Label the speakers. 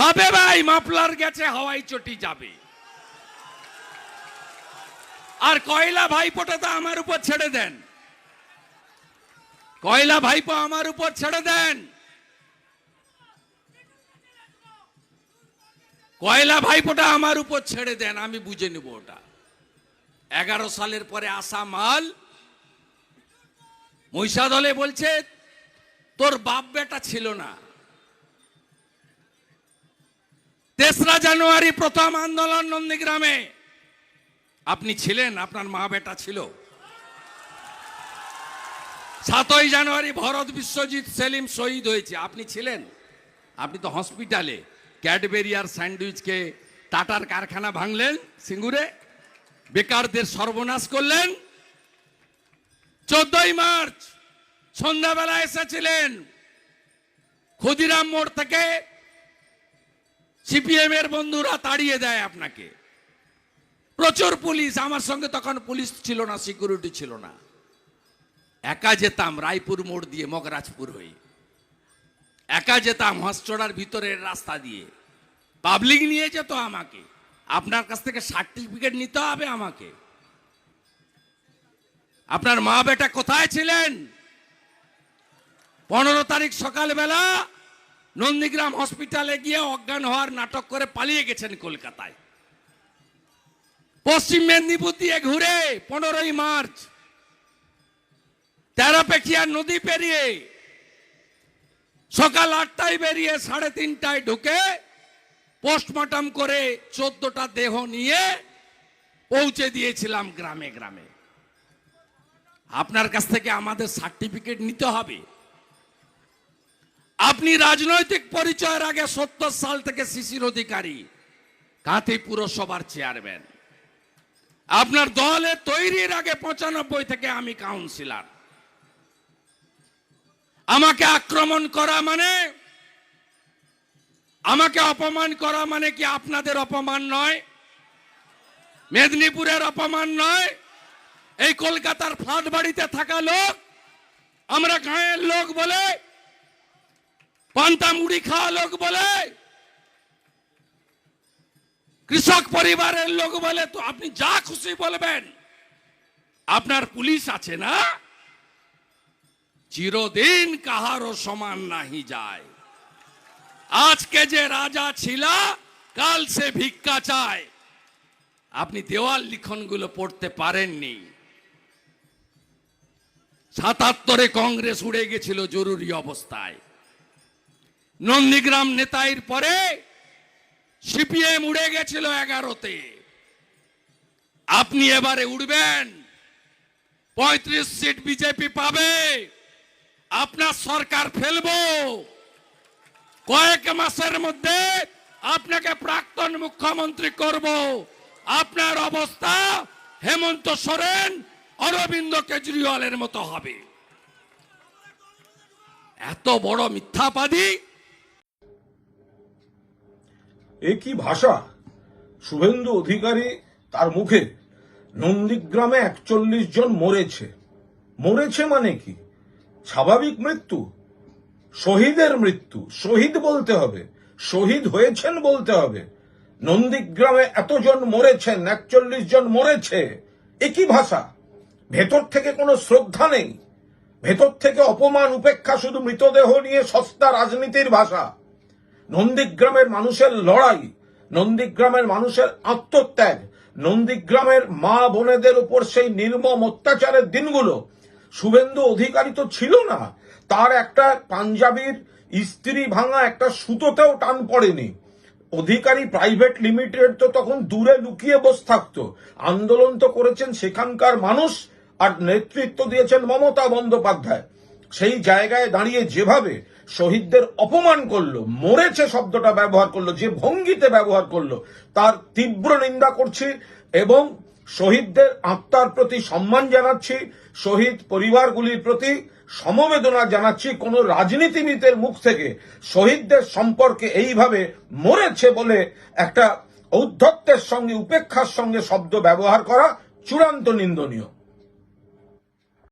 Speaker 1: হবে ভাই, মাফলার গেছে, হাওয়াই চটি যাবে। আর কয়লা ভাইপোটা তো আমার উপর ছেড়ে দেন। কয়লা ভাইপো আমার উপর ছেড়ে দেন। কয়লা ভাইপোটা আমার উপর ছেড়ে দেন, আমি বুঝে নেব ওটা। এগারো সালের পরে আসা মাল, মহিষাদলে বলছে, তোর বাপ বেটা ছিল না। তেসরা জানুয়ারি প্রথম আন্দোলন নন্দীগ্রামে। আপনি ছিলেন, আপনার মা বেটা ছিল। সাতই জানুয়ারি ভরত বিশ্বজিৎ সেলিম শহীদ হয়েছে। আপনি ছিলেন? আপনি তো হসপিটালে। ক্যাডবেরি আর স্যান্ডউইচকে টাটার কারখানা ভাঙলেন, সিঙ্গুরে। বেকারদের সর্বনাশ করলেন। চোদ্দই মার্চ সন্ধ্যাবেলা এসেছিলেন। ক্ষুদিরাম মোড় থেকে সিপিএম এর বন্ধুরা তাড়িয়ে দেয় আপনাকে। প্রচুর পুলিশ, আমার সঙ্গে তখন পুলিশ ছিল না, সিকিউরিটি ছিল না। একা যেতাম রায়পুর মোড় দিয়ে, মগরাজপুর হয়ে। একা যেতাম হসচড়ার ভিতরের রাস্তা দিয়ে। পাবলিক নিয়ে যেত আমাকে। আপনার কাছ থেকে সার্টিফিকেট নিতে হবে আমাকে। আপনার মা বেটা কোথায় ছিলেন? পনেরো তারিখ সকালবেলা নন্দীগ্রাম হসপিটালে গিয়ে অজ্ঞান হওয়ার নাটক করে পালিয়ে গেছেন কলকাতায়। পশ্চিম মেদিনীপুর দিয়ে ঘুরে পনেরোই মার্চ তেরোপেখিয়া নদী পেরিয়ে সকাল আটটায় বেরিয়ে সাড়ে তিনটায় ঢুকে পোস্টমর্টম করে চোদ্দটা দেহ নিয়ে পৌঁছে দিয়েছিলাম গ্রামে গ্রামে। আপনার কাছ থেকে আমাদের সার্টিফিকেট নিতে হবে। আপনি রাজনৈতিক পরিচয়ের আগে সত্তর সাল থেকে শিশির অধিকারী, কাঁথি পুরসভার চেয়ারম্যান। আপনার দলে তৈরির আগে পঁচানব্বই থেকে আমি কাউন্সিলার। আমাকে আক্রমণ করা মানে আমাকে অপমান করা মানে কি আপনাদের অপমান নয়? মেদিনীপুরের অপমান নয়? এই কলকাতার ফ্ল্যাট বাড়িতে থাকা লোক, আমরা গাঁয়ের লোক বলে পান্তা মুড়ি খাওয়া লোক বলে, কৃষক পরিবারের লোক বলে, তো আপনি যা খুশি বলবেন, আপনার পুলিশ আছে না? চিরদিন কাহারও সমান নাহি যায়। আজকে যে রাজা ছিল, কাল সে ভিক্ষা চায়। আপনি দেওয়াল লিখনগুলো পড়তে পারেননি। সাতাত্তরে কংগ্রেস উড়ে গেছিল জরুরি অবস্থায়। নন্দীগ্রাম নেতাইর পরে সিপিএম উড়ে গেছিল এগারোতে। আপনি এবারে উঠবেন পঁয়ত্রিশ সিট বিজেপি পাবে, আপনার সরকার ফেলব। কয়েক মাসের মধ্যে আপনাকে প্রাক্তন মুখ্যমন্ত্রী করব। আপনার অবস্থা হেমন্ত সোরেন, অরবিন্দ কেজরিওয়ালের মতো হবে। এত বড় মিথ্যাবাদী
Speaker 2: এ কি ভাষা? শুভেন্দু অধিকারী তার মুখে। নন্দীগ্রামে একচল্লিশ জন মরেছে। মরেছে মানে কি? স্বাভাবিক মৃত্যু? শহীদের মৃত্যু? শহীদ বলতে হবে। শহীদ হয়েছেন বলতে হবে। নন্দীগ্রামে এতজন মরেছেন, একচল্লিশ জন মরেছে। একই ভাষা? ভেতর থেকে কোনো শ্রদ্ধা নেই। ভেতর থেকে অপমান, উপেক্ষা শুধু মৃতদেহ নিয়ে সস্তা রাজনীতির ভাষা। নন্দীগ্রামের মানুষের লড়াই, নন্দীগ্রামের মানুষের আত্মত্যাগ, নন্দীগ্রামের মা বোনেদের উপর সেই নির্মম অত্যাচারের দিনগুলো। শুভেন্দু অধিকারী তো ছিল না। তার একটা পাঞ্জাবির স্ত্রী ভাঙা একটা সুতোতেও টান পড়েনি। অধিকারী প্রাইভেট লিমিটেড তো তখন দূরে লুকিয়ে বসে থাকতো। আন্দোলন তো করেছেন সেখানকার মানুষ আর নেতৃত্ব দিয়েছেন মমতা বন্দ্যোপাধ্যায়। সেই জায়গায় দাঁড়িয়ে যেভাবে শহীদদের অপমান করল, মরেছে শব্দটা ব্যবহার করল, যে ভঙ্গিতে ব্যবহার করল, তার তীব্র নিন্দা করছি এবং শহীদদের আত্মার প্রতি সম্মান জানাচ্ছি, শহীদ পরিবারগুলির প্রতি সমবেদনা জানাচ্ছি, কোন রাজনীতিবিদের মুখ থেকে শহীদদের সম্পর্কে এইভাবে মরেছে বলে একটা ঔদ্ধত্যের সঙ্গে, উপেক্ষার সঙ্গে শব্দ ব্যবহার করা চূড়ান্ত নিন্দনীয়।